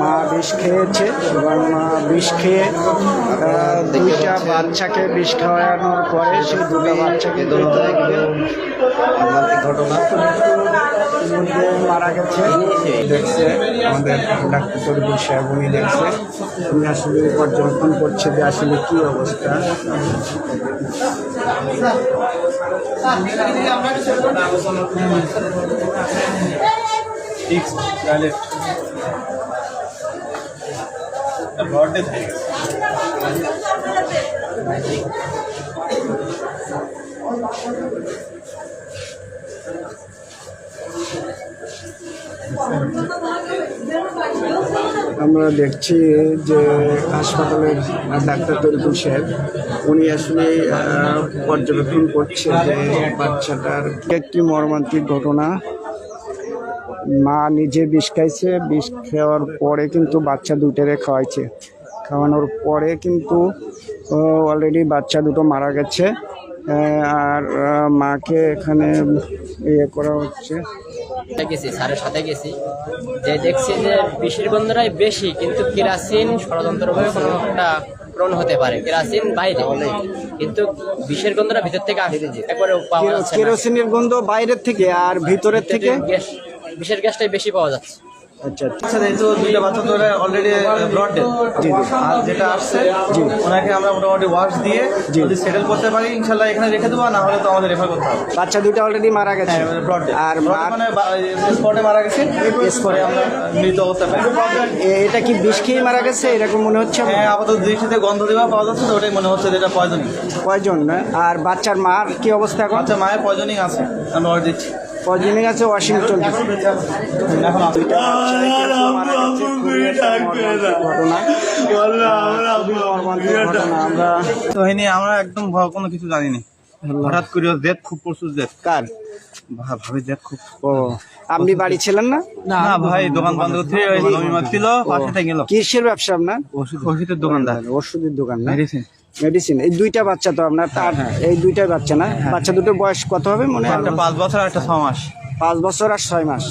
মা বিষ খেয়েছে এবং মা বিষ খেয়ে দুইটা বাচ্চাকে বিষ খাওয়ানোর পরে সেই দুটো বাচ্চাকে ঘটনা। মারা গেছে। দেখছে, আমাদের উনি দেখছে, উনি পর্যবেক্ষণ করছে যে আসলে কি অবস্থা। সিক্স আমরা দেখছি যে হাসপাতালের ডাক্তার তরিকুল সাহেব, উনি আসলে পর্যবেক্ষণ করছে যে বাচ্চাটার একটি মর্মান্তিক ঘটনা। মা নিজে বিষ খাইছে বিষ খাওয়ার পরে কিন্তু বাচ্চা দুটোরে খাওয়াইছে। খাওয়ানোর পরে কিন্তু অলরেডি বাচ্চা দুটো মারা গেছে। আর মাকে এখানে ইয়ে করা হচ্ছে। গেছি স্যারের সাথে গেছি। যে দেখছি যে বিষের গন্ধটাই বেশি কিন্তু কেরাসিন ষড়যন্ত্রভাবে কোনো একটা প্রণ হতে পারে কেরাসিন বাইরে। কিন্তু বিষের গন্ধটা ভিতর থেকে আসে একবারে। কেরোসিনের গন্ধ বাইরের থেকে আর ভিতরের থেকে? গ্যাস বিষের গ্যাসটাই বেশি পাওয়া যাচ্ছে। আচ্ছা আচ্ছা। আচ্ছা এই তো দুইটা বাচ্চা তো অলরেডি ব্রড ডেড আর যেটা আসছে ওনাকে আমরা মোটামুটি ওয়াশ দিয়ে যদি সেটেল করতে পারি ইনশাল্লাহ এখানে রেখে দেবো না হলে তো আমাদের রেফার করতে হবে। বাচ্চা দুটো অলরেডি মারা গেছে। ব্রড আর আর মানে স্পটে মারা গেছে স্পটে আমরা মৃত অবস্থা পাই। এটা কি বিষ খেয়ে মারা গেছে? এরকম মনে হচ্ছে? হ্যাঁ আপাতত দৃষ্টিতে গন্ধ দেওয়া পাওয়া যাচ্ছে তো ওটাই মনে হচ্ছে যে এটা পয়জনিং কয়জন আর বাচ্চার মার কি অবস্থা এখন? আচ্ছা মায়ের পয়জনিং আছে আমরা অর্ডার দিচ্ছি। খুবই মর্মান্তিক ঘটনা আমরা তো আমরা একদম কোনো কিছু জানি না হঠাৎ করে জেদ খুব প্রচুর জেদ। কার? ভাবে জেদ খুব। ও আপনি বাড়ি ছিলেন না? না ভাই দোকান বন্ধ করতে ওই জমি মারছিল পাশেতে গেল। কিসের ব্যবসা আপনার? ওষুধ ওষুধের দোকানদার। ওষুধের দোকান না? মেডিসিন। মেডিসিন এই দুইটা বাচ্চা তো আপনার তার এই দুইটাই বাচ্চা না? বাচ্চা দুটো বয়স কত হবে মনে হয়? একটা পাঁচ বছর আর একটা ছ মাস। পাঁচ বছর আর ছয় মাস।